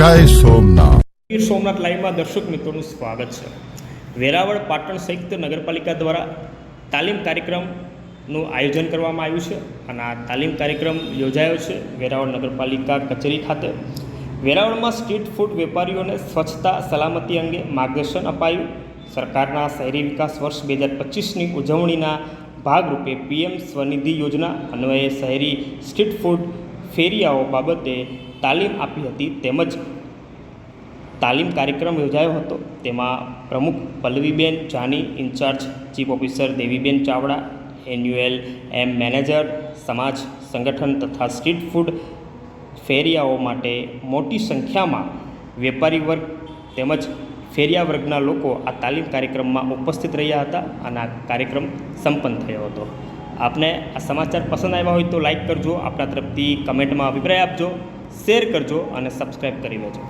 જય સોમનાથ. ગીર સોમનાથ લાઈવમાં દર્શક મિત્રોનું સ્વાગત છે. વેરાવળ પાટણ સંયુક્ત નગરપાલિકા દ્વારા તાલીમ કાર્યક્રમનું આયોજન કરવામાં આવ્યું છે અને આ તાલીમ કાર્યક્રમ યોજાયો છે વેરાવળ નગરપાલિકા કચેરી ખાતે. વેરાવળમાં સ્ટ્રીટ ફૂડ વેપારીઓને સ્વચ્છતા, સલામતી અંગે માર્ગદર્શન અપાયું. સરકારના શહેરી વિકાસ વર્ષ બે હજાર પચીસની ઉજવણીના ભાગરૂપે પીએમ સ્વનિધિ યોજના અન્વયે શહેરી સ્ટ્રીટ ફૂડ ફેરિયાઓ બાબતે તાલીમ આપી હતી તેમજ તાલીમ કાર્યક્રમ યોજાયો હતો. તેમાં પ્રમુખ Pallaviben Jani, incharge chief officer Deviben Chavda NULM manager, સમાજ સંગઠન તથા સ્ટ્રીટ ફૂડ ફેરિયાઓ માટે મોટી સંખ્યામાં વેપારી વર્ગ તેમજ ફેરિયા વર્ગના લોકો આ તાલીમ કાર્યક્રમમાં ઉપસ્થિત રહ્યા હતા અને આ કાર્યક્રમ સંપન્ન થયો હતો. આપને આ સમાચાર પસંદ આવ્યા હોય તો લાઈક કરજો આપણા તરફથી કમેન્ટમાં અભિપ્રાય આપજો શેર કરજો અને સબસ્ક્રાઈબ કરી લેજો.